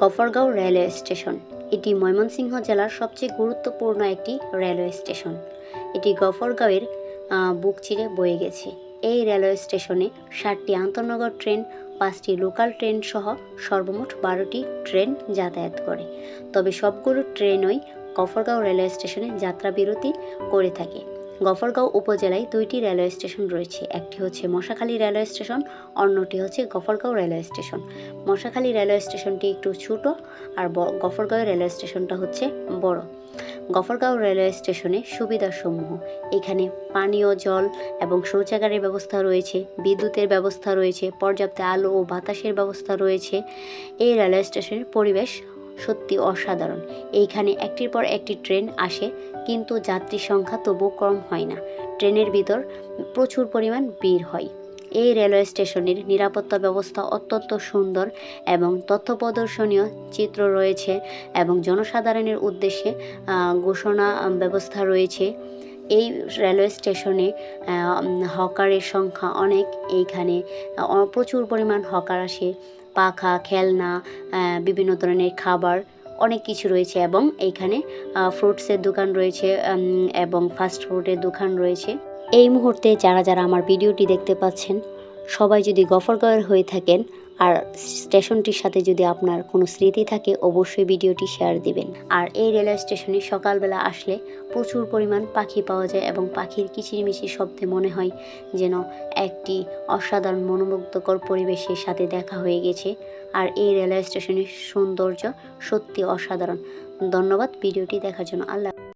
Gafargaon railway station. এটি ময়মনসিংহ জেলার সবচেয়ে গুরুত্বপূর্ণ একটি রেলওয়ে স্টেশন। এটি গফরগাঁওয়ের বুক চিরে বয়ে গেছে। এই রেলওয়ে স্টেশনে ষাটটি আন্তনগর ট্রেন, পাঁচটি লোকাল ট্রেন সহ সর্বমোট বারোটি ট্রেন যাতায়াত করে। তবে সবগুলো ট্রেনই গফরগাঁও রেলওয়ে স্টেশনে যাত্রা বিরতি করে থাকে। গফরগাঁও উপজেলায় দুইটি রেলওয়ে স্টেশন রয়েছে। একটি হচ্ছে মশাখালী রেলওয়ে স্টেশন, অন্যটি হচ্ছে Gafargaon railway station. Moshakhali railway স্টেশনটি একটু ছোট আর গফরগাঁও রেলওয়ে স্টেশনটা হচ্ছে বড়। গফরগাঁও রেলওয়ে স্টেশনে সুবিধাসমূহ। এখানে পানীয়, জল এবং শৌচাগারের ব্যবস্থা রয়েছে, বিদ্যুতের ব্যবস্থা রয়েছে, পর্যাপ্ত আলো ও বাতাসের ব্যবস্থা রয়েছে। এই রেলওয়ে স্টেশনের পরিবেশ সত্যি অসাধারণ। এইখানে একটির পর একটি ট্রেন আসে, কিন্তু যাত্রী সংখ্যা তবু কম হয় না। ট্রেনের ভিতর প্রচুর পরিমাণ ভিড় হয়। এই রেলওয়ে স্টেশনের নিরাপত্তা ব্যবস্থা অত্যন্ত সুন্দর এবং তথ্য প্রদর্শনীয় চিত্র রয়েছে এবং জনসাধারণের উদ্দেশ্যে ঘোষণা ব্যবস্থা রয়েছে। এই রেলওয়ে স্টেশনে হকারের সংখ্যা অনেক। এইখানে প্রচুর পরিমাণ হকার আসে। পাখা, খেলনা বিভিন্ন ধরনের খাবার অনেক কিছু রয়েছে এবং এইখানে ফ্রুটসের দোকান রয়েছে এবং ফাস্ট ফুডের দোকান রয়েছে। এই মুহূর্তে যারা যারা আমার ভিডিওটি দেখতে পাচ্ছেন, সবাই যদি গফরগাঁওয়ের হয়ে থাকেন আর স্টেশনটির সাথে যদি আপনার কোনো স্মৃতি থাকে, অবশ্যই ভিডিওটি শেয়ার দিবেন। আর এই রেলওয়ে স্টেশনে সকালবেলা আসলে প্রচুর পরিমাণ পাখি পাওয়া যায় এবং পাখির কিচিরমিচির শব্দে মনে হয় যেন একটি অসাধারণ মনোমুগ্ধকর পরিবেশের সাথে দেখা হয়ে গেছে। আর এই রেলওয়ে স্টেশনের সৌন্দর্য সত্যি অসাধারণ। ধন্যবাদ, ভিডিওটি দেখার জন্য। আল্লাহ